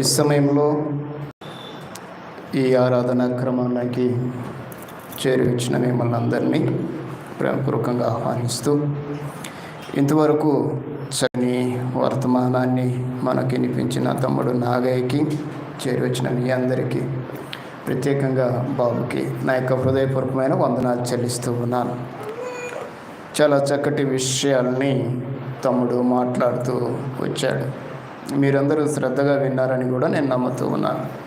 ఈ సమయంలో ఈ ఆరాధన క్రమానికి చేరువచ్చిన మిమ్మల్ని అందరినీ ప్రేమపూర్వకంగా ఆహ్వానిస్తూ ఇంతవరకు చని వర్తమానాన్ని మనకి వినిపించిన తమ్ముడు నాగయ్యకి చేరువచ్చిన మీ అందరికీ ప్రత్యేకంగా బాబుకి నా యొక్క హృదయపూర్వకమైన వందనాలు చెల్లిస్తూ ఉన్నాను. చాలా చక్కటి విషయాల్ని తమ్ముడు మాట్లాడుతూ వచ్చాడు. మీరందరూ శ్రద్ధగా విన్నారని కూడా నేను నమ్ముతూ ఉన్నాను.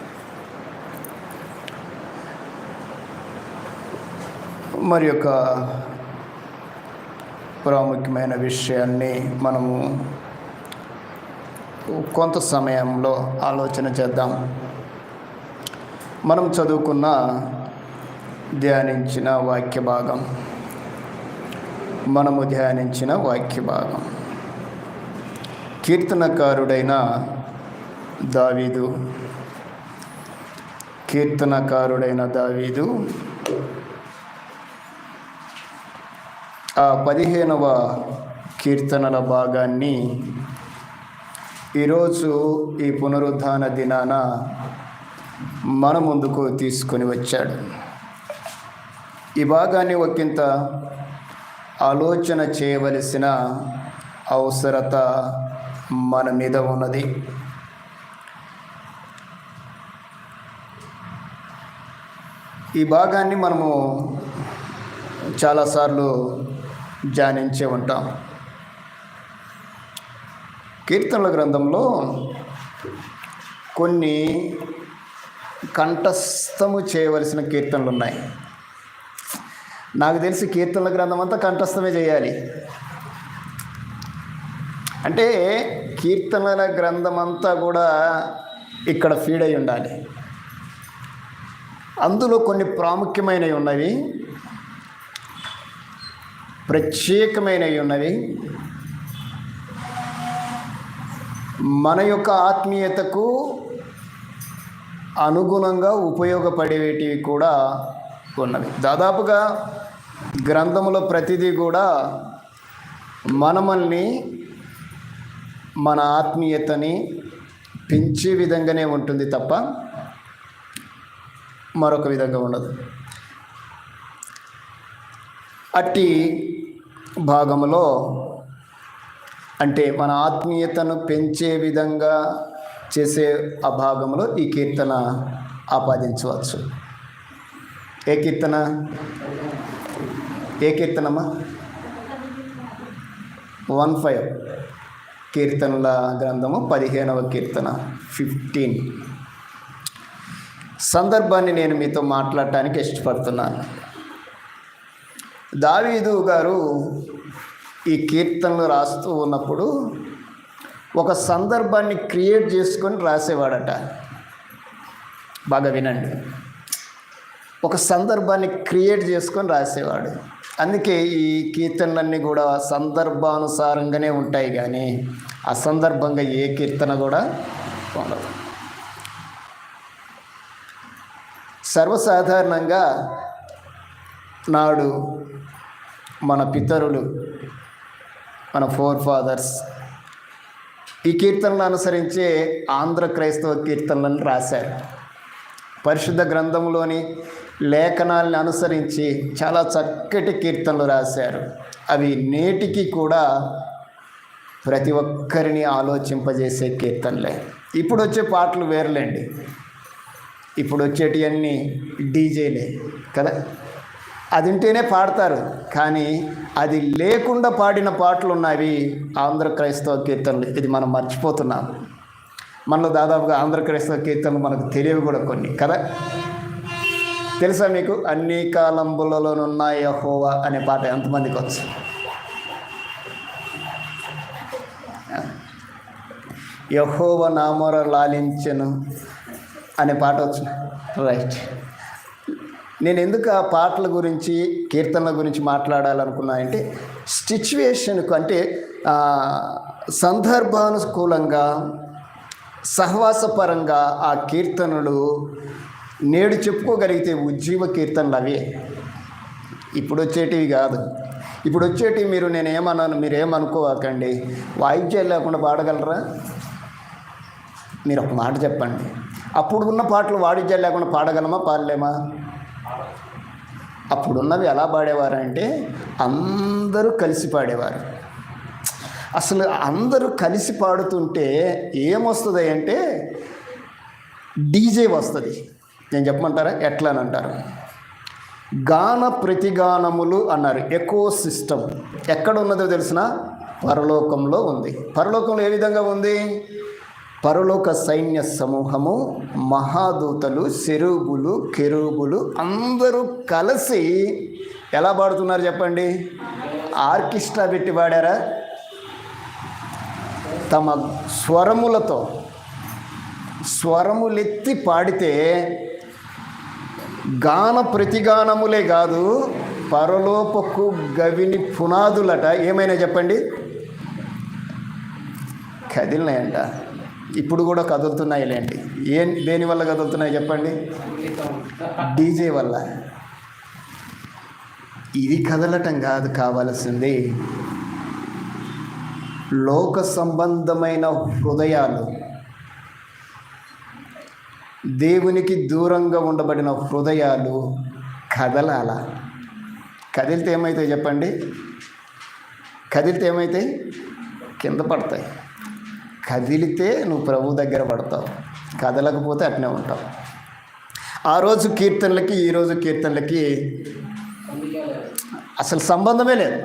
మరి యొక్క ప్రాముఖ్యమైన విషయాన్ని మనము కొంత సమయంలో ఆలోచన చేద్దాం. మనం చదువుకున్న ధ్యానించిన వాక్య భాగం. మనము ధ్యానించిన వాక్య భాగం. కీర్తనకారుడైన దావీదు. కీర్తనకారుడైన దావీదు. ఆ పదిహేనవ కీర్తనల భాగాన్ని ఈరోజు ఈ పునరుద్ధాన దినాన మన ముందుకు తీసుకొని వచ్చాడు. ఈ భాగాన్ని ఒకంత ఆలోచన చేయవలసిన అవసరత మన మీద ఉన్నది. ఈ భాగాన్ని మనము చాలాసార్లు ధ్యానించే ఉంటాం. కీర్తనల గ్రంథంలో కొన్ని కంఠస్థము చేయవలసిన కీర్తనలు ఉన్నాయి. నాకు తెలిసి కీర్తనల గ్రంథం అంతా కంఠస్థమే చేయాలి. అంటే కీర్తనల గ్రంథం అంతా కూడా ఇక్కడ ఫీడ్ అయి ఉండాలి. అందులో కొన్ని ప్రాముఖ్యమైనవి ఉన్నవి. ప్రత్యేకమైనవి ఉన్నవి. మన యొక్క ఆత్మీయతకు అనుగుణంగా ఉపయోగపడేటివి కూడా ఉన్నవి. దాదాపుగా గ్రంథములో ప్రతిదీ కూడా మనమల్ని మన ఆత్మీయతని పెంచే విధంగానే ఉంటుంది తప్ప మరొక విధంగా ఉండదు. అట్టి భాగంలో అంటే మన ఆత్మీయతను పెంచే విధంగా చేసే ఆ భాగంలో ఈ కీర్తన ఆపాదించవచ్చు. ఏ కీర్తన? ఏ కీర్తనమ్మా? One five. కీర్తనల గ్రంథము పదిహేనవ కీర్తన ఫిఫ్టీన్ సందర్భాన్ని నేను మీతో మాట్లాడటానికి ఇష్టపడుతున్నాను. దావీదు గారు ఈ కీర్తనలు రాస్తూ ఉన్నప్పుడు ఒక సందర్భాన్ని క్రియేట్ చేసుకొని రాసేవాడట. బాగా వినండి. ఒక సందర్భాన్ని క్రియేట్ చేసుకొని రాసేవాడు. అందుకే ఈ కీర్తనలన్నీ కూడా సందర్భానుసారంగానే ఉంటాయి కానీ అసందర్భంగా ఏ కీర్తన కూడా ఉండదు. సర్వసాధారణంగా నాడు మన పితరులు మన ఫోర్ ఫాదర్స్ ఈ కీర్తనలు అనుసరించే ఆంధ్ర క్రైస్తవ కీర్తనలను రాశారు. పరిశుద్ధ గ్రంథంలోని లేఖనాలను అనుసరించి చాలా చక్కటి కీర్తనలు రాశారు. అవి నేటికి కూడా ప్రతి ఒక్కరిని ఆలోచింపజేసే కీర్తనలే. ఇప్పుడు వచ్చే పాటలు వేరులేండి. ఇప్పుడు వచ్చేటివన్నీ డీజేలే కదా? అది ఉంటేనే పాడతారు కానీ అది లేకుండా పాడిన పాటలు ఉన్నవి ఆంధ్ర క్రైస్తవ కీర్తనలు. ఇది మనం మర్చిపోతున్నాం మనలో దాదాపుగా ఆంధ్ర క్రైస్తవ కీర్తనలు మనకు తెలియవు కూడా కొన్ని కదా? తెలుసా మీకు? అన్ని కాలంబులలోనున్న యహోవా అనే పాట ఎంతమందికి వచ్చు? యహోవ నామర లాలించను అనే పాట వచ్చు. రైట్ నేను ఎందుకు ఆ పాటల గురించి కీర్తనల గురించి మాట్లాడాలనుకున్నా అంటే సిచ్యువేషన్కు అంటే సందర్భానుకూలంగా సహవాసపరంగా ఆ కీర్తనలు నేడు చెప్పుకోగలిగితే ఉజ్జీవ కీర్తనలు అవే ఇప్పుడు వచ్చేటివి కాదు. ఇప్పుడు వచ్చేటివి మీరు నేను ఏమన్నాను మీరు ఏమనుకోవాకండి వాయిద్యాలు లేకుండా పాడగలరా? మీరు ఒక మాట చెప్పండి. అప్పుడు ఉన్న పాటలు వాడిజ్యాలు లేకుండా పాడగలమా పాడలేమా? అప్పుడున్నవి ఎలా పాడేవారంటే అందరూ కలిసి పాడేవారు. అసలు అందరూ కలిసి పాడుతుంటే ఏమొస్తుంది అంటే డీజే వస్తుంది. నేను చెప్పమంటారా? ఎట్లా అని అంటారు గాన ప్రతిగానములు అన్నారు. Echo system. ఎక్కడ ఉన్నదో తెలిసిన పరలోకంలో ఉంది. పరలోకంలో ఏ విధంగా ఉంది? పరలోక సైన్య సమూహము మహాదూతలు శరూబులు కెరూబులు అందరూ కలిసి ఎలా పాడుతున్నారు చెప్పండి? ఆర్కెస్ట్రా పెట్టి పాడారా? తమ స్వరములతో స్వరములెత్తి పాడితే గాన ప్రతిగానములే కాదు పరలోపకు గవిని పునాదులట. ఏమైనా చెప్పండి? కదిలినాయంట. ఇప్పుడు కూడా కదులుతున్నాయి లేండి. ఏం దేని వల్ల కదులుతున్నాయి చెప్పండి? డీజే వల్ల. ఇది కదలటం కాదు కావాల్సింది. లోక సంబంధమైన హృదయాలు దేవునికి దూరంగా ఉండబడిన హృదయాలు కదలాల? కదిలితే ఏమవుతాయి చెప్పండి? కదిలితే ఏమవుతాయి కింద పడతాయి. కదిలితే నువ్వు ప్రభు దగ్గర పడతావు. కదలకపోతే అట్నే ఉంటావు. ఆ రోజు కీర్తనలకి ఈ రోజు కీర్తనలకి అసలు సంబంధమే లేదు.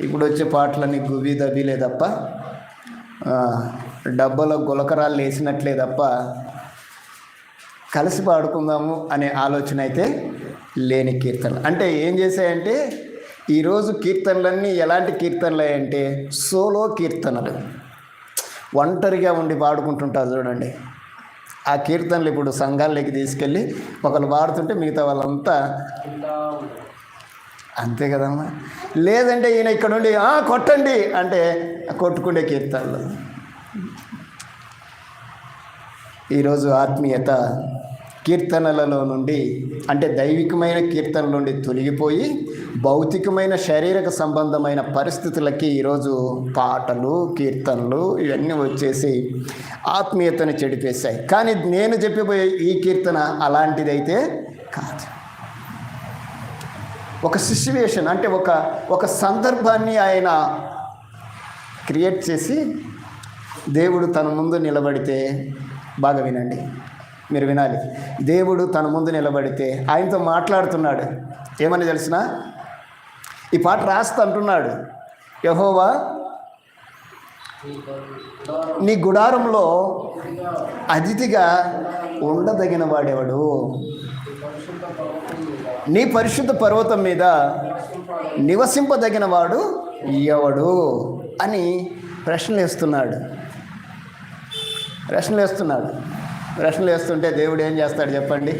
ఇప్పుడు వచ్చే పాటలన్నీ గుబి దబిలే తప్ప డబ్బలో గులకరాలు వేసినట్లే తప్ప కలిసి పాడుకుందాము అనే ఆలోచన అయితే లేని కీర్తనలు. అంటే ఏం చేశాయంటే ఈరోజు కీర్తనలన్నీ ఎలాంటి కీర్తనలు అంటే సోలో కీర్తనలు. ఒంటరిగా ఉండి పాడుకుంటుంటారు చూడండి. ఆ కీర్తనలు ఇప్పుడు సంఘాల్లోకి తీసుకెళ్ళి ఒకరు పాడుతుంటే మిగతా వాళ్ళంతా అంతే కదమ్మా. లేదంటే ఈయన ఇక్కడ ఉండి కొట్టండి అంటే కొట్టుకునే కీర్తనలు. ఈరోజు ఆత్మీయత కీర్తనలలో నుండి అంటే దైవికమైన కీర్తనల నుండి తొలగిపోయి భౌతికమైన శారీరక సంబంధమైన పరిస్థితులకి ఈరోజు పాటలు కీర్తనలు ఇవన్నీ వచ్చేసి ఆత్మీయతను చెడిపేశాయి. కానీ నేను చెప్పిపోయే ఈ కీర్తన అలాంటిదైతే కాదు. ఒక సిచ్యువేషన్ అంటే ఒక ఒక సందర్భాన్ని ఆయన క్రియేట్ చేసి దేవుడు తన ముందు నిలబడితే బాగా వినండి. మీరు వినాలి. దేవుడు తన ముందు నిలబడితే ఆయనతో మాట్లాడుతున్నాడు. ఏమని తెలిసిన? ఈ పాట రాస్తా అంటున్నాడు. యహోవా నీ గుడారంలో అతిథిగా ఉండదగిన వాడెవడు? నీ పరిశుద్ధ పర్వతం మీద నివసింపదగిన వాడు ఎవడు? అని ప్రశ్నలు వేస్తున్నాడు ప్రశ్నలు వేస్తున్నాడు. ప్రశ్నలు వేస్తుంటే దేవుడు ఏం చేస్తాడు చెప్పండి?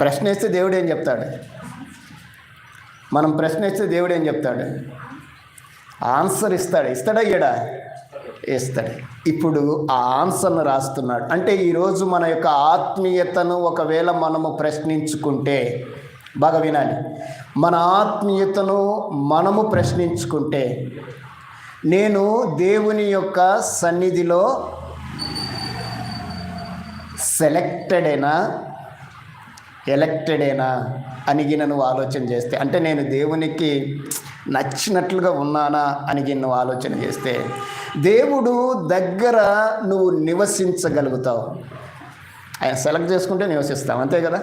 ప్రశ్న వేస్తే దేవుడు ఏం చెప్తాడు? మనం ప్రశ్నిస్తే దేవుడు ఏం చెప్తాడు? ఆన్సర్ ఇస్తాడు. ఇస్తాడా ఇయ్యడా? ఇస్తాడు. ఇప్పుడు ఆ ఆన్సర్ను రాస్తున్నాడు. అంటే ఈరోజు మన యొక్క ఆత్మీయతను ఒకవేళ మనము ప్రశ్నించుకుంటే బాగా వినాలి. మన ఆత్మీయతను మనము ప్రశ్నించుకుంటే నేను దేవుని యొక్క సన్నిధిలో సెలెక్టెడేనా ఎలక్టెడేనా అని నువ్వు ఆలోచన చేస్తే అంటే నేను దేవునికి నచ్చినట్లుగా ఉన్నానా? అని నువ్వు ఆలోచన చేస్తే దేవుడు దగ్గర నువ్వు నివసించగలుగుతావు. ఆయన సెలెక్ట్ చేసుకుంటే నివసిస్తాం అంతే కదా?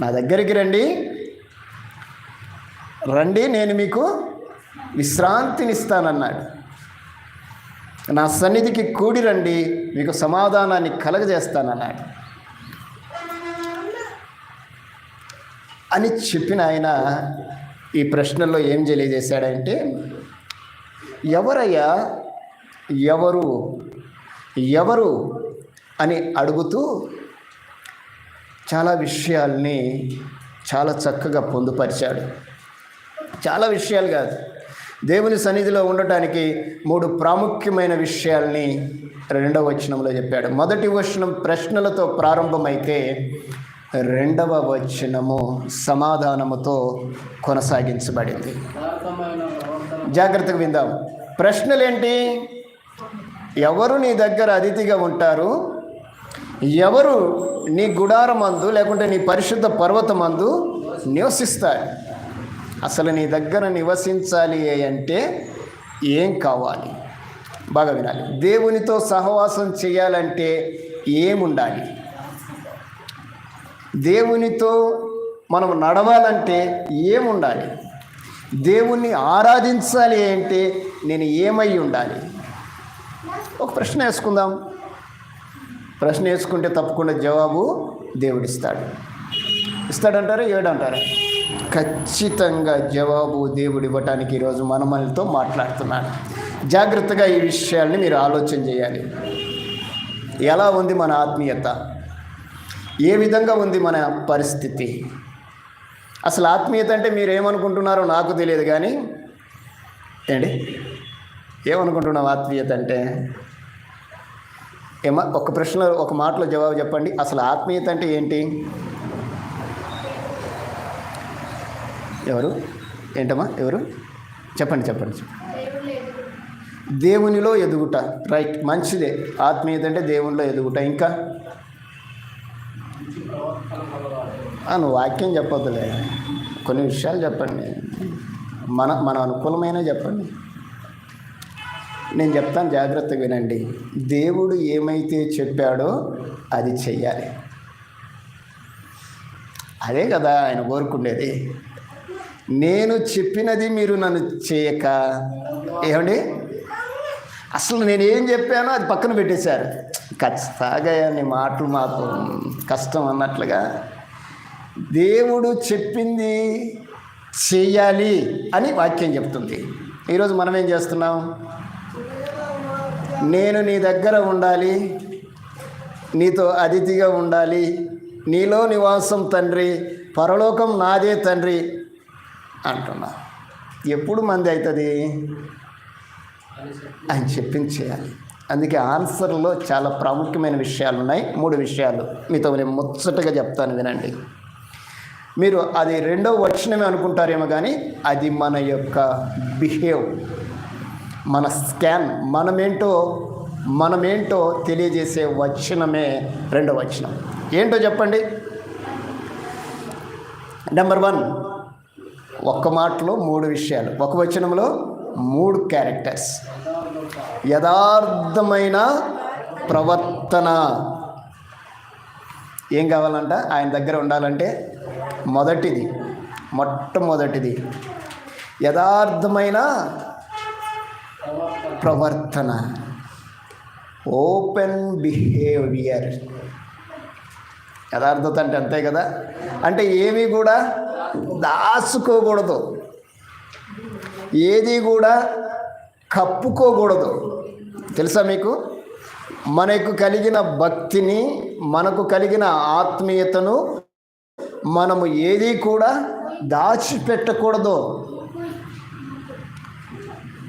నా దగ్గరికి రండి. రండి నేను మీకు విశ్రాంతినిస్తానన్నాడు. నా సన్నిధికి కూడి రండి మీకు సమాధానాన్ని కలగజేస్తానన్నాడు. అని చెప్పిన ఆయన ఈ ప్రశ్నలో ఏం తెలియజేశాడంటే ఎవరయ్యా ఎవరు ఎవరు అని అడుగుతూ చాలా విషయాల్ని చాలా చక్కగా పొందుపరిచాడు. చాలా విషయాలు కాదు. దేవుని సన్నిధిలో ఉండటానికి మూడు ప్రాముఖ్యమైన విషయాల్ని రెండవ వచనంలో చెప్పాడు. మొదటి వచనం ప్రశ్నలతో ప్రారంభమైతే రెండవ వచనము సమాధానముతో కొనసాగించబడింది. జాగ్రత్తగా విందాం. ప్రశ్నలేంటి? ఎవరు నీ దగ్గర అతిథిగా ఉంటారు? ఎవరు నీ గుడారమందు లేకుంటే నీ పరిశుద్ధ పర్వతమందు నివసిస్తారు? అసలు నీ దగ్గర నివసించాలి అంటే ఏం కావాలి? బాగా వినాలి. దేవునితో సహవాసం చేయాలంటే ఏముండాలి? దేవునితో మనం నడవాలంటే ఏముండాలి? దేవుణ్ణి ఆరాధించాలి అంటే నేను ఏమై ఉండాలి? ఒక ప్రశ్న వేసుకుందాం. ప్రశ్న వేసుకుంటే తప్పకుండా జవాబు దేవుడిస్తాడు. ఇస్తాడంటారా? ఏడంటారా? ఖచ్చితంగా జవాబు దేవుడు ఇవ్వటానికి ఈరోజు మనమలతో మాట్లాడుతున్నాను జాగ్రత్తగా ఈ విషయాల్ని మీరు ఆలోచన చేయాలి. ఎలా ఉంది మన ఆత్మీయత? ఏ విధంగా ఉంది మన పరిస్థితి? అసలు ఆత్మీయత అంటే మీరు ఏమనుకుంటున్నారో నాకు తెలియదు కానీ ఏంటి? ఏమనుకుంటున్నావు ఆత్మీయత అంటే? ఏమ ఒక ప్రశ్న ఒక మాటలో జవాబు చెప్పండి. అసలు ఆత్మీయత అంటే ఏంటి? ఎవరు? ఏంటమ్మా? ఎవరు? చెప్పండి చెప్పండి. దేవునిలో ఎదుగుట. రైట్. మంచిదే. ఆత్మీయత అంటే దేవునిలో ఎదుగుట. ఇంకా? నువ్వు వాక్యం చెప్పొద్దులే. కొన్ని విషయాలు చెప్పండి. మన మన అనుకూలమైన చెప్పండి. నేను చెప్తాను జాగ్రత్తగా వినండి. దేవుడు ఏమైతే చెప్పాడో అది చెయ్యాలి. అదే కదా ఆయన కోరుకుండేది. నేను చెప్పినది మీరు నన్ను చేయక. ఏమండి? అసలు నేను ఏం చెప్పానో అది పక్కన పెట్టేశారు. ఖచ్చితంగా నీ మాటలు మాకు కష్టం అన్నట్లుగా. దేవుడు చెప్పింది చెయ్యాలి అని వాక్యం చెప్తుంది. ఈరోజు మనం ఏం చేస్తున్నాం? నేను నీ దగ్గర ఉండాలి. నీతో అతిథిగా ఉండాలి. నీలో నివాసం తండ్రి. పరలోకం నాదే తండ్రి. అంటున్నా. ఎప్పుడు మంది అవుతుంది? అని చెప్పింది చేయాలి. అందుకే ఆన్సర్లో చాలా ప్రాముఖ్యమైన విషయాలు ఉన్నాయి మూడు విషయాలు మీతో నేను ముచ్చటగా చెప్తాను వినండి. మీరు అది రెండో వచనమే అనుకుంటారేమో కానీ అది మన యొక్క బిహేవ్ మన స్కాన్ మనమేంటో మనమేంటో తెలియజేసే వచనమే రెండో వచనం. ఏంటో చెప్పండి? Number one. ఒక్క మాటలో మూడు విషయాలు. ఒక వచనంలో మూడు క్యారెక్టర్స్ యథార్థమైన ప్రవర్తన. ఏం కావాలంట? ఆయన దగ్గర ఉండాలంటే మొదటిది మొట్టమొదటిది యథార్థమైన ప్రవర్తన. ఓపెన్ బిహేవియర్ యథార్థత అంటే అంతే కదా? అంటే ఏమీ కూడా దాచుకోకూడదు. ఏది కూడా కప్పుకోకూడదు. తెలుసా మీకు? మనకు కలిగిన భక్తిని మనకు కలిగిన ఆత్మీయతను మనము ఏది కూడా దాచిపెట్టకూడదు.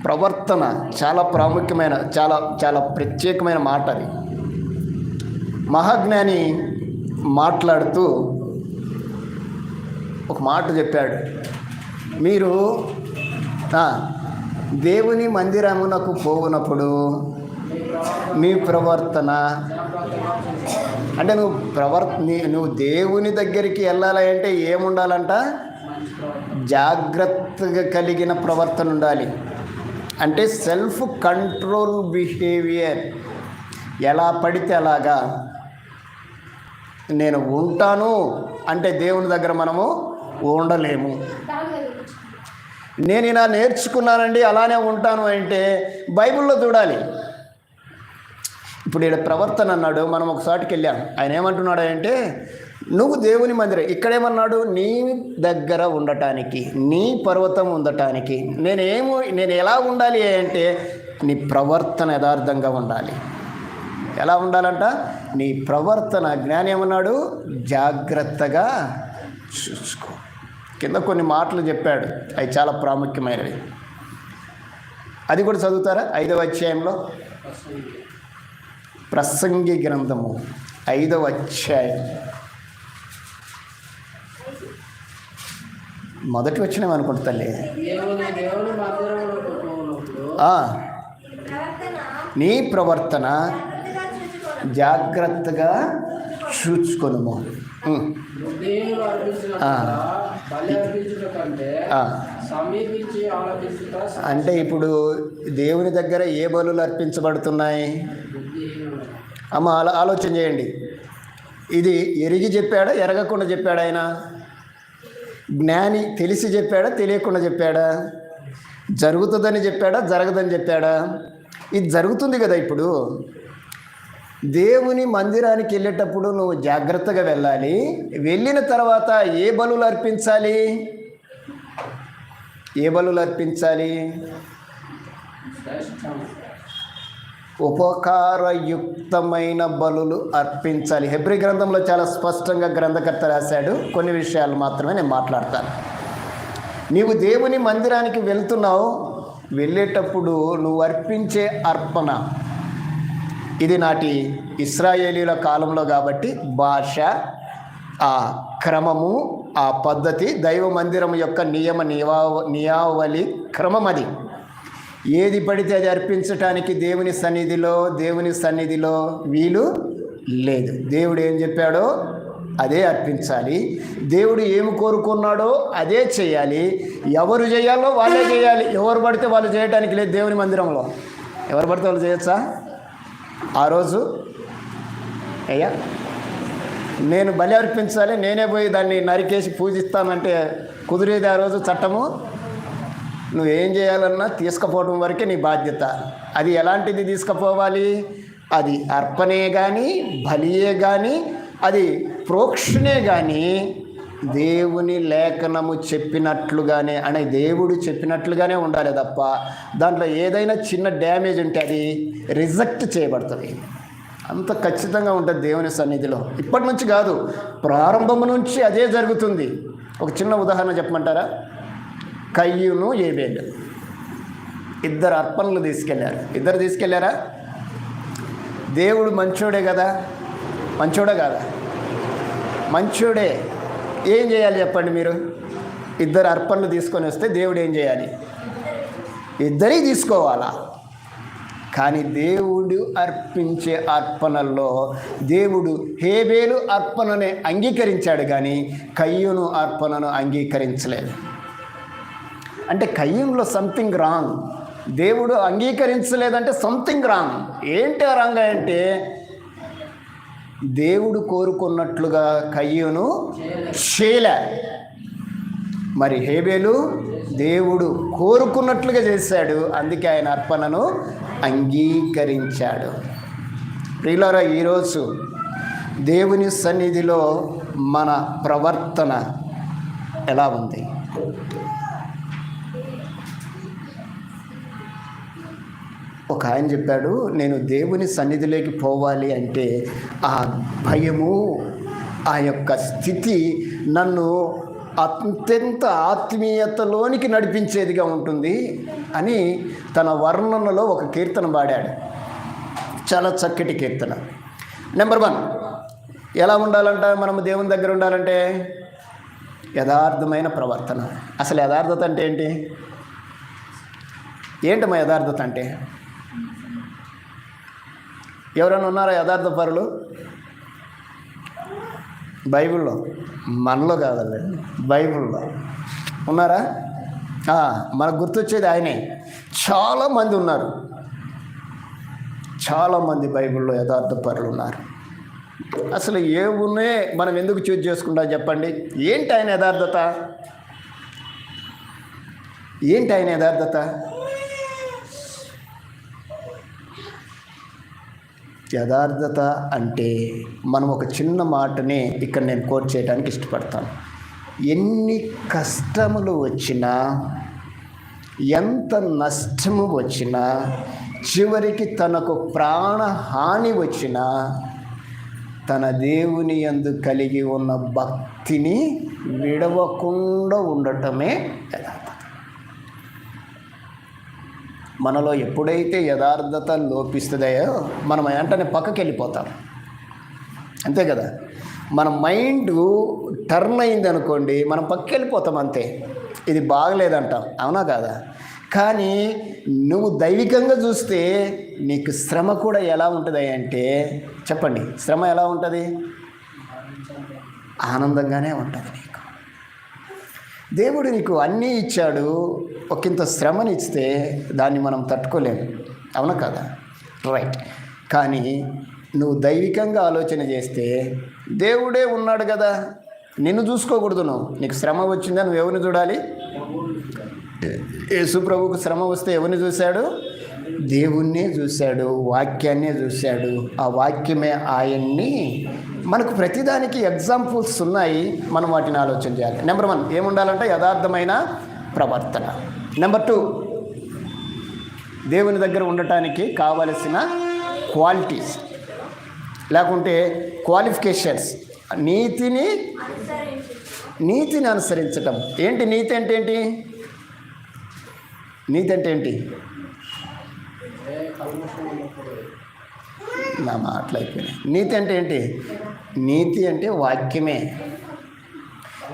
ప్రవర్తన చాలా ప్రాముఖ్యమైన చాలా చాలా ప్రత్యేకమైన మాట అది మహాజ్ఞాని మాట్లాడుతూ ఒక మాట చెప్పాడు. మీరు దేవుని మందిరమునకు పోవునప్పుడు మీ ప్రవర్తన అంటే నువ్వు ప్రవర్ నువ్వు దేవుని దగ్గరికి వెళ్ళాలి అంటే ఏముండాలంట? జాగ్రత్తగా కలిగిన ప్రవర్తన ఉండాలి. అంటే సెల్ఫ్ కంట్రోల్ బిహేవియర్. ఎలా పడితే అలాగా నేను ఉంటాను అంటే దేవుని దగ్గర మనము ఉండలేము. నేను ఇలా నేర్చుకున్నానండి అలానే ఉంటాను అంటే బైబిల్లో చూడాలి. ఇప్పుడు ఈడ ప్రవర్తన అన్నాడు మనం ఒక వెళ్ళాం. ఆయన ఏమంటున్నాడు అంటే నువ్వు దేవుని మందిరం ఇక్కడేమన్నాడు? నీ దగ్గర ఉండటానికి నీ పర్వతం ఉండటానికి. నేనేమో నేను ఎలా ఉండాలి అంటే నీ ప్రవర్తన యథార్థంగా ఉండాలి. ఎలా ఉండాలంట? నీ ప్రవర్తన జ్ఞానం ఏమన్నాడు? జాగ్రత్తగా చూసుకో. కింద కొన్ని మాటలు చెప్పాడు. అవి చాలా ప్రాముఖ్యమైనవి. అది కూడా చదువుతారా? ఐదవ అధ్యాయంలో? ప్రసంగి గ్రంథము ఐదవ అధ్యాయం. మొదటి వచ్చినాం అనుకుంటా తల్లి. నీ ప్రవర్తన జాగ్రత్తగా చూచుకొనుము. దేవుడు అంటే ఇప్పుడు దేవుని దగ్గర ఏ బలులు అర్పించబడుతున్నాయి? అమ్మ ఆలో ఆలోచన చేయండి. ఇది ఎరిగి చెప్పాడా ఎరగకుండా చెప్పాడా ఆయన? జ్ఞాని తెలిసి చెప్పాడా తెలియకుండా చెప్పాడా? జరుగుతుందని చెప్పాడా జరగదని చెప్పాడా? ఇది జరుగుతుంది కదా ఇప్పుడు. దేవుని మందిరానికి వెళ్ళేటప్పుడు నువ్వు జాగ్రత్తగా వెళ్ళాలి. వెళ్ళిన తర్వాత ఏ బలులు అర్పించాలి? ఏ బలులు అర్పించాలి? ఉపకారయుక్తమైన బలులు అర్పించాలి. హెబ్రి గ్రంథంలో చాలా స్పష్టంగా గ్రంథకర్త రాశాడు. కొన్ని విషయాలు మాత్రమే నేను మాట్లాడతాను. నీవు దేవుని మందిరానికి వెళ్తున్నావు. వెళ్ళేటప్పుడు నువ్వు అర్పించే అర్పణ ఇది నాటి ఇస్రాయేలీల కాలంలో కాబట్టి భాష ఆ క్రమము ఆ పద్ధతి దైవ మందిరం యొక్క నియమ నియా నియావళి క్రమం అది. ఏది పడితే అది అర్పించటానికి దేవుని సన్నిధిలో దేవుని సన్నిధిలో వీలు లేదు. దేవుడు ఏం చెప్పాడో అదే అర్పించాలి. దేవుడు ఏమి కోరుకున్నాడో అదే చేయాలి. ఎవరు చేయాలో వాళ్ళే చేయాలి. ఎవరు పడితే వాళ్ళు చేయటానికి లేదు దేవుని మందిరంలో. ఎవరు పడితే వాళ్ళు చేయొచ్చా? ఆ రోజు అయ్యా నేను బలి అర్పించాలి నేనే పోయి దాన్ని నరికేసి పూజిస్తానంటే కుదిరేది ఆ రోజు చట్టము? నువ్వేం చేయాలన్నా తీసుకుపోవడం వరకే నీ బాధ్యత. అది ఎలాంటిది తీసుకుపోవాలి? అది అర్పణే కానీ బలియే కానీ అది ప్రోక్షణే కానీ దేవుని లేఖనము చెప్పినట్లుగానే అనే దేవుడు చెప్పినట్లుగానే ఉండాలి తప్ప దాంట్లో ఏదైనా చిన్న డ్యామేజ్ ఉంటే అది రిజెక్ట్ చేయబడుతుంది. అంత ఖచ్చితంగా ఉంటుంది దేవుని సన్నిధిలో. ఇప్పటి నుంచి కాదు ప్రారంభం నుంచి అదే జరుగుతుంది. ఒక చిన్న ఉదాహరణ చెప్పమంటారా? కయ్యూను ఏబేలు. ఇద్దరు అర్పణలు తీసుకెళ్ళారు. ఇద్దరు తీసుకెళ్ళారా? దేవుడు మంచోడే కదా? మంచోడే కదా? మంచోడే. ఏం చేయాలి చెప్పండి మీరు? ఇద్దరు అర్పణలు తీసుకొని వస్తే దేవుడు ఏం చేయాలి? ఇద్దరి తీసుకోవాలా? కానీ దేవుడు అర్పించే అర్పణల్లో దేవుడు హేబేలు అర్పణనే అంగీకరించాడు కానీ కయ్యూను అర్పణను అంగీకరించలేదు. అంటే కయ్యంలో సంథింగ్ రాంగ్ దేవుడు అంగీకరించలేదంటే సంథింగ్ రాంగ్ ఏంటి రాంగ్ అంటే దేవుడు కోరుకున్నట్లుగా కయ్యూను చేయలే మరి హేబేలు దేవుడు కోరుకున్నట్లుగా చేశాడు. అందుకే ఆయన అర్పణను అంగీకరించాడు. ప్రియులరా ఈరోజు దేవుని సన్నిధిలో మన ప్రవర్తన ఎలా ఉంది? ఒక ఆయన చెప్పాడు నేను దేవుని సన్నిధిలోకి పోవాలి అంటే ఆ భయము ఆ యొక్క స్థితి నన్ను అత్యంత ఆత్మీయతలోనికి నడిపించేదిగా ఉంటుంది అని తన వర్ణనలో ఒక కీర్తన పాడాడు. చాలా చక్కటి కీర్తన. నెంబర్ వన్ ఎలా ఉండాలంట? మనము దేవుని దగ్గర ఉండాలంటే యథార్థమైన ప్రవర్తన. అసలు యథార్థత అంటే ఏంటి? ఏంటమ్మా యథార్థత అంటే? ఎవరైనా ఉన్నారా యథార్థ పరులు? బైబిల్లో మనలో కాదండి బైబిల్లో. ఉన్నారా? మనకు గుర్తొచ్చేది ఆయనే. చాలామంది ఉన్నారు. చాలామంది బైబిల్లో యథార్థ పరులు ఉన్నారు. అసలు ఏ ఉన్నే మనం ఎందుకు చూజ్ చేసుకుంటాం చెప్పండి? ఏంటి ఆయన యథార్థత? ఏంటి ఆయన యథార్థత? యథార్థత అంటే మనం ఒక చిన్న మాటనే ఇక్కడ నేను కోట్ చేయడానికి ఇష్టపడతాను. ఎన్ని కష్టములు వచ్చినా ఎంత నష్టము వచ్చినా చివరికి తనకు ప్రాణహాని వచ్చినా తన దేవుని యందు కలిగి ఉన్న భక్తిని విడవకుండా ఉండటమే యథార్థం మనలో ఎప్పుడైతే యథార్థత లోపిస్తుందో మనం వెంటనే పక్కకి వెళ్ళిపోతాం అంతే కదా? మన మైండ్ టర్న్ అయింది అనుకోండి మనం పక్కకి వెళ్ళిపోతాం అంతే. ఇది బాగలేదంటాం. అవునా కాదా? కానీ నువ్వు దైవికంగా చూస్తే నీకు శ్రమ కూడా ఎలా ఉంటుంది అంటే చెప్పండి. శ్రమ ఎలా ఉంటుంది? ఆనందంగానే ఉంటుంది నీకు. దేవుడు నీకు అన్నీ ఇచ్చాడు. ఒకంత శ్రమని ఇస్తే దాన్ని మనం తట్టుకోలేము అవునా కదా? రైట్ కానీ నువ్వు దైవికంగా ఆలోచన చేస్తే దేవుడే ఉన్నాడు కదా. నిన్ను చూసుకోకూడదు నువ్వు. నీకు శ్రమ వచ్చిందా? నువ్వు ఎవరిని చూడాలి? యేసు ప్రభుకు శ్రమ వస్తే ఎవరిని చూశాడు? దేవుణ్ణే చూశాడు వాక్యాన్నే చూశాడు. ఆ వాక్యమే ఆయన్ని మనకు ప్రతిదానికి ఎగ్జాంపుల్స్ ఉన్నాయి. మనం వాటిని ఆలోచన చేయాలి. నెంబర్ వన్ ఏముండాలంటే యథార్థమైన ప్రవర్తన. నెంబర్ టూ దేవుని దగ్గర ఉండటానికి కావలసిన క్వాలిటీస్ లేకుంటే క్వాలిఫికేషన్స్ నీతిని నీతిని అనుసరించటం. ఏంటి నీతి అంటే ఏంటి? నీతి అంటే ఏంటి? నా మాటలు అయిపోయినాయి. నీతి అంటే ఏంటి? నీతి అంటే వాక్యమే.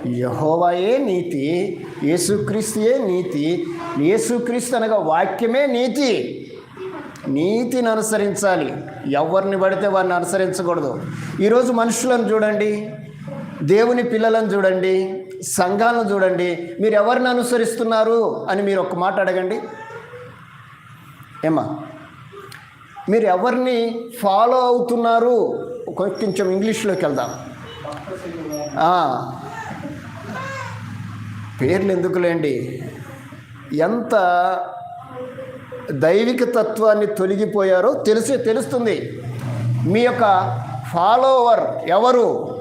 యహోవాయే నీతి యేసుక్రీస్తుయే నీతి యేసుక్రీస్తు అనగా వాక్యమే నీతి. నీతిని అనుసరించాలి. ఎవరిని పడితే వారిని అనుసరించకూడదు. ఈరోజు మనుషులను చూడండి దేవుని పిల్లలను చూడండి సంఘాలను చూడండి. మీరు ఎవరిని అనుసరిస్తున్నారు అని మీరు ఒక మాట అడగండి. ఏమా మీరు ఎవరిని ఫాలో అవుతున్నారు? కొంచెం ఇంగ్లీష్లోకి వెళ్దాం. పేర్లు ఎందుకులేండి ఎంత దైవిక తత్వాన్ని తొలగిపోయారో తెలిసి తెలుస్తుంది. మీ యొక్క ఫాలోవర్ ఎవరు?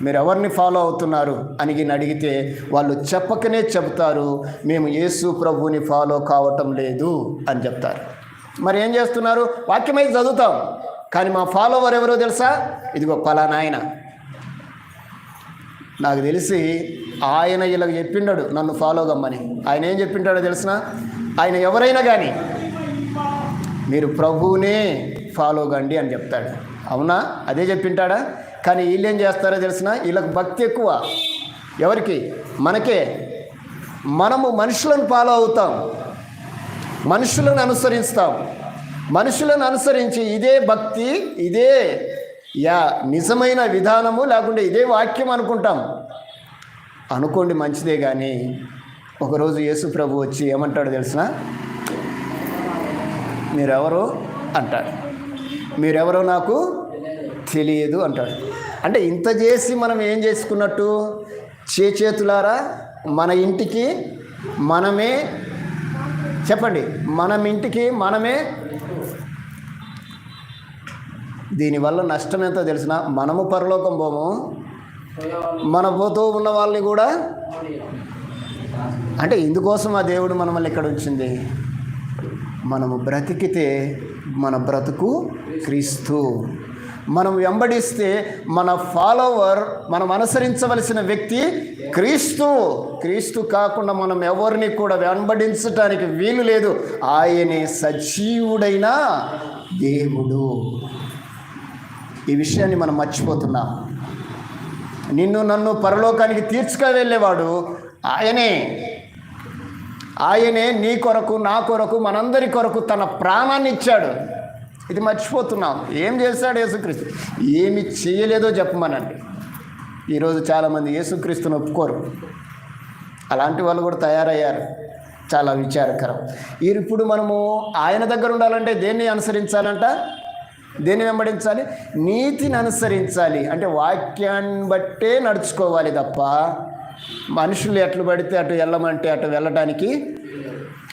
మీరు ఎవరిని ఫాలో అవుతున్నారు అని అడిగితే వాళ్ళు చెప్పకనే చెప్తారు మేము యేసు ప్రభువుని ఫాలో కావటం లేదు అని చెప్తారు. మరి ఏం చేస్తున్నారు? వాక్యమై చదువుతాం. కానీ మా ఫాలోవర్ ఎవరో తెలుసా? ఇదిగో పలానాయన. నాకు తెలిసి ఆయన ఇలా చెప్పిండాడు నన్ను ఫాలో కమ్మని. ఆయన ఏం చెప్పింటాడో తెలిసిన? ఆయన ఎవరైనా కానీ మీరు ప్రభువునే ఫాలో కండి అని చెప్తాడు. అవునా? అదే చెప్పింటాడా? కానీ వీళ్ళు ఏం చేస్తారో తెలిసిన? వీళ్ళకి భక్తి ఎక్కువ. ఎవరికి? మనకే. మనము మనుషులను ఫాలో అవుతాం. మనుషులను అనుసరిస్తాం. మనుషులను అనుసరించి ఇదే భక్తి ఇదే యా నిజమైన విధానము లేకుంటే ఇదే వాక్యం అనుకుంటాం. అనుకోండి మంచిదే కానీ ఒకరోజు యేసు ప్రభు వచ్చి ఏమంటాడు తెలిసిన మీరెవరు? అంటాడు. మీరెవరో నాకు తెలియదు అంటాడు. అంటే ఇంత చేసి మనం ఏం చేసుకున్నట్టు? చేతులారా మన ఇంటికి మనమే చెప్పండి మనం ఇంటికి మనమే దీనివల్ల నష్టం ఎంతో తెలిసిన మనము పరలోకం పోము. మన పోతూ ఉన్న వాళ్ళని కూడా అంటే ఇందుకోసం ఆ దేవుడు మనల్ని ఇక్కడ ఉంచింది? మనము బ్రతికితే మన బ్రతుకు క్రీస్తు. మనం వెంబడిస్తే మన ఫాలోవర్ మనం అనుసరించవలసిన వ్యక్తి క్రీస్తు. క్రీస్తు కాకుండా మనం ఎవరిని కూడా వెంబడించటానికి వీలు లేదు. ఆయనే సజీవుడైన దేవుడు. ఈ విషయాన్ని మనం మర్చిపోతున్నాం. నిన్ను నన్ను పరలోకానికి తీర్చుక వెళ్ళేవాడు ఆయనే. ఆయనే నీ కొరకు నా కొరకు మనందరి కొరకు తన ప్రాణాన్ని ఇచ్చాడు. ఇది మర్చిపోతున్నాం. ఏం చేశాడు యేసుక్రీస్తు? ఏమి చేయలేదో చెప్పమనండి. ఈరోజు చాలామంది యేసుక్రీస్తుని ఒప్పుకోరు. అలాంటి వాళ్ళు కూడా తయారయ్యారు. చాలా విచారకరం. ఇప్పుడు మనము ఆయన దగ్గర ఉండాలంటే దేన్ని అనుసరించాలంట? దేన్ని వెంబడించాలి? నీతిని అనుసరించాలి. అంటే వాక్యాన్ని బట్టే నడుచుకోవాలి తప్ప మనుషులు ఎట్లు పడితే అటు వెళ్ళమంటే అటు వెళ్ళడానికి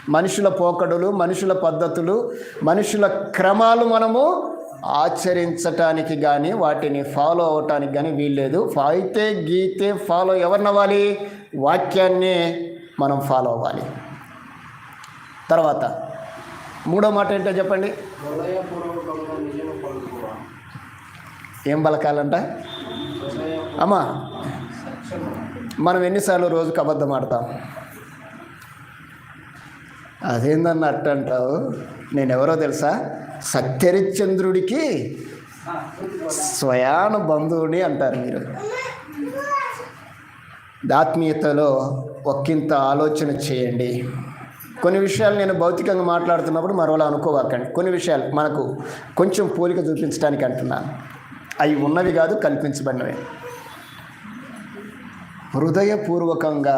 మనుషుల పోకడులు మనుషుల పద్ధతులు మనుషుల క్రమాలు మనము ఆచరించటానికి కానీ వాటిని ఫాలో అవటానికి కానీ వీల్లేదు. అయితే గీతే ఫాలో ఎవరినవ్వాలి వాక్యాన్నే మనం ఫాలో అవ్వాలి. తర్వాత మూడో మాట ఏంటో చెప్పండి? ఏం పలకాలంట అమ్మా మనం ఎన్నిసార్లు రోజుకు అబద్ధం ఆడతాం? అదేందన్న అట్ట అంటావు నేను ఎవరో తెలుసా? సత్యరిచంద్రుడికి స్వయాన బంధువుని అంటారు మీరు. ఆత్మీయతలో ఒక్కింత ఆలోచన చేయండి. కొన్ని విషయాలు నేను భౌతికంగా మాట్లాడుతున్నప్పుడు మరోలా అనుకోవాకండి. కొన్ని విషయాలు మనకు కొంచెం పోలిక చూపించడానికి అంటున్నాను. అవి ఉన్నవి కాదు కల్పించబడినవి. హృదయపూర్వకంగా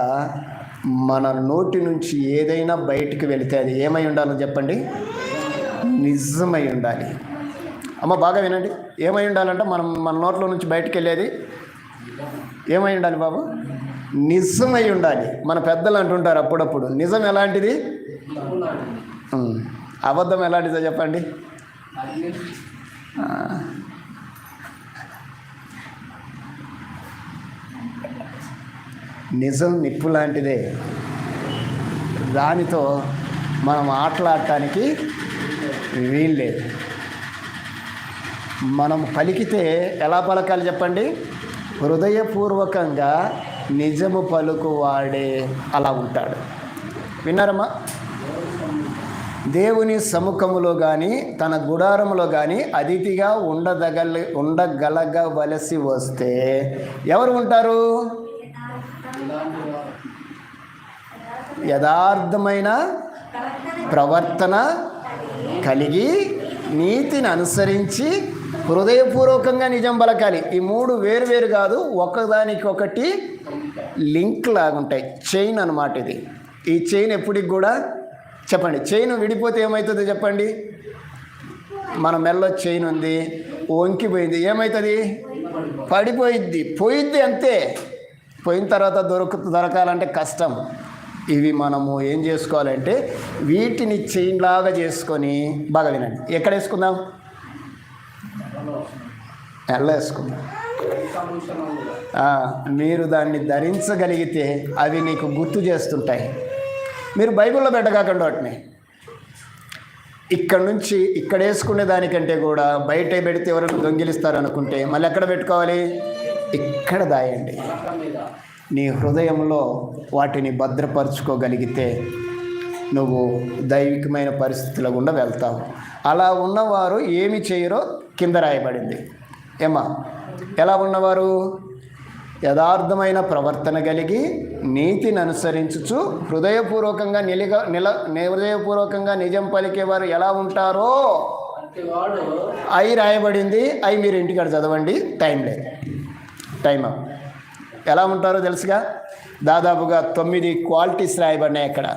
మన నోటి నుంచి ఏదైనా బయటికి వెళితే అది ఏమై ఉండాలని చెప్పండి. నిజమై ఉండాలి. అమ్మ బాగా వినండి. ఏమై ఉండాలంటే మనం మన నోట్లో నుంచి బయటికి వెళ్ళేది ఏమై ఉండాలి బాబు? నిజమై ఉండాలి. మన పెద్దలు అంటుంటారు అప్పుడప్పుడు నిజం ఎలాంటిది. అబద్ధం ఎలాంటిదో చెప్పండి. నిజం నిప్పు లాంటిదే. దానితో మనం ఆటలాడటానికి వీల్లేదు. మనం పలికితే ఎలా పలకాలి చెప్పండి? హృదయపూర్వకంగా నిజము పలుకువాడే అలా ఉంటాడు. విన్నారమ్మా? దేవుని సముఖములో కానీ తన గుడారములో కానీ అతిథిగా ఉండదగల ఉండగలగవలసి వస్తే ఎవరు ఉంటారు? యథార్థమైన ప్రవర్తన కలిగి నీతిని అనుసరించి హృదయపూర్వకంగా నిజం పలకాలి. ఈ మూడు వేరు వేరు కాదు ఒకదానికొకటి లింక్ లాగుంటాయి చైన్ అన్నమాట ఇది. ఈ చైన్ ఎప్పటికి కూడా చెప్పండి. చైన్ విడిపోతే ఏమవుతుందో చెప్పండి? మన మెల్లో చైన్ ఉంది వంకిపోయింది. ఏమవుతుంది పడిపోయిద్ది. పోయిద్ది అంతే. పోయిన తర్వాత దొరక దొరకాలంటే కష్టం. ఇవి మనము ఏం చేసుకోవాలంటే వీటిని చైన్ లాగా చేసుకొని బాగా వినండి. ఎక్కడ వేసుకుందాం? ఎల్ల మీరు దాన్ని ధరించగలిగితే అవి నీకు గుర్తు చేస్తుంటాయి. మీరు బైబిల్లో పెట్టకాకండి వాటిని. ఇక్కడ నుంచి ఇక్కడ వేసుకునే దానికంటే కూడా బయట పెడితే ఎవరైనా దొంగిలిస్తారు అనుకుంటే మళ్ళీ ఎక్కడ పెట్టుకోవాలి? ఇక్కడ దాయండి. నీ హృదయంలో వాటిని భద్రపరచుకోగలిగితే నువ్వు దైవికమైన పరిస్థితుల గుండా వెళ్తావు. అలా ఉన్నవారు ఏమి చేయరో కింద రాయబడింది. ఎమ ఎలా ఉన్నవారు? యథార్థమైన ప్రవర్తన కలిగి నీతిని అనుసరించుచు హృదయపూర్వకంగా నిలిగ నిల హృదయపూర్వకంగా నిజం పలికేవారు ఎలా ఉంటారో అయి రాయబడింది. అయి మీరు ఇంటికాడ చదవండి. టైం లేదు. టైం ఎలా ఉంటారో తెలుసుగా? దాదాపుగా తొమ్మిది క్వాలిటీస్ రాయబడినాయి అక్కడ.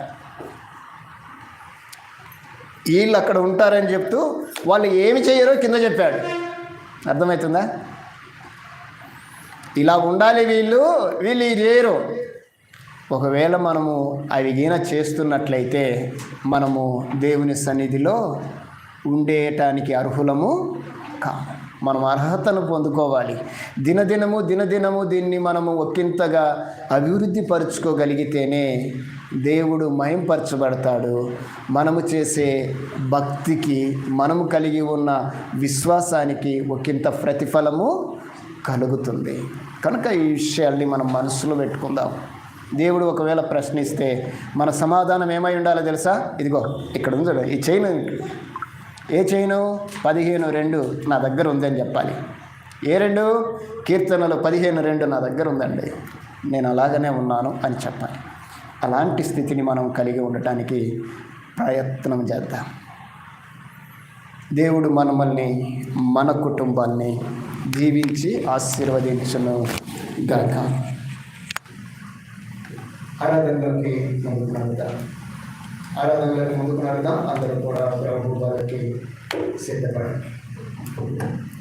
వీళ్ళు అక్కడ ఉంటారని చెప్తూ వాళ్ళు ఏమి చేయరో కింద చెప్పాడు. అర్థమవుతుందా? ఇలా ఉండాలి వీళ్ళు వీళ్ళు ఇది చేయరు ఒకవేళ మనము అవి గీన చేస్తున్నట్లయితే మనము దేవుని సన్నిధిలో ఉండేటానికి అర్హులము కా మనం అర్హతను పొందుకోవాలి. దినదినము దినదినము దీన్ని మనము ఒకంతగా అభివృద్ధి పరుచుకోగలిగితేనే దేవుడు మయంపరచబడతాడు మనము చేసే భక్తికి మనము కలిగి ఉన్న విశ్వాసానికి ఒకంత ప్రతిఫలము కలుగుతుంది. కనుక ఈ విషయాల్ని మనం మనసులో పెట్టుకుందాం. దేవుడు ఒకవేళ ప్రశ్నిస్తే మన సమాధానం ఏమై ఉండాలో తెలుసా? ఇదిగో ఇక్కడ ఉంది ఈ చైన్. ఏ చైను? పదిహేను రెండు నా దగ్గర ఉందని చెప్పాలి. ఏ రెండు? కీర్తనలు పదిహేను రెండు నా దగ్గర ఉందండి. నేను అలాగనే ఉన్నాను అని చెప్పాలి. అలాంటి స్థితిని మనం కలిగి ఉండటానికి ప్రయత్నం చేద్దాం. దేవుడు మనమల్ని మన కుటుంబాన్ని జీవించి ఆశీర్వదించను గాక. ఆరాధనలోకి ముందుకు నడుద్దాం. ఆరాధనలోకి ముందుకు నడుద్దాం. అందరూ కూడా ప్రభు వారికి సిద్ధపడండి.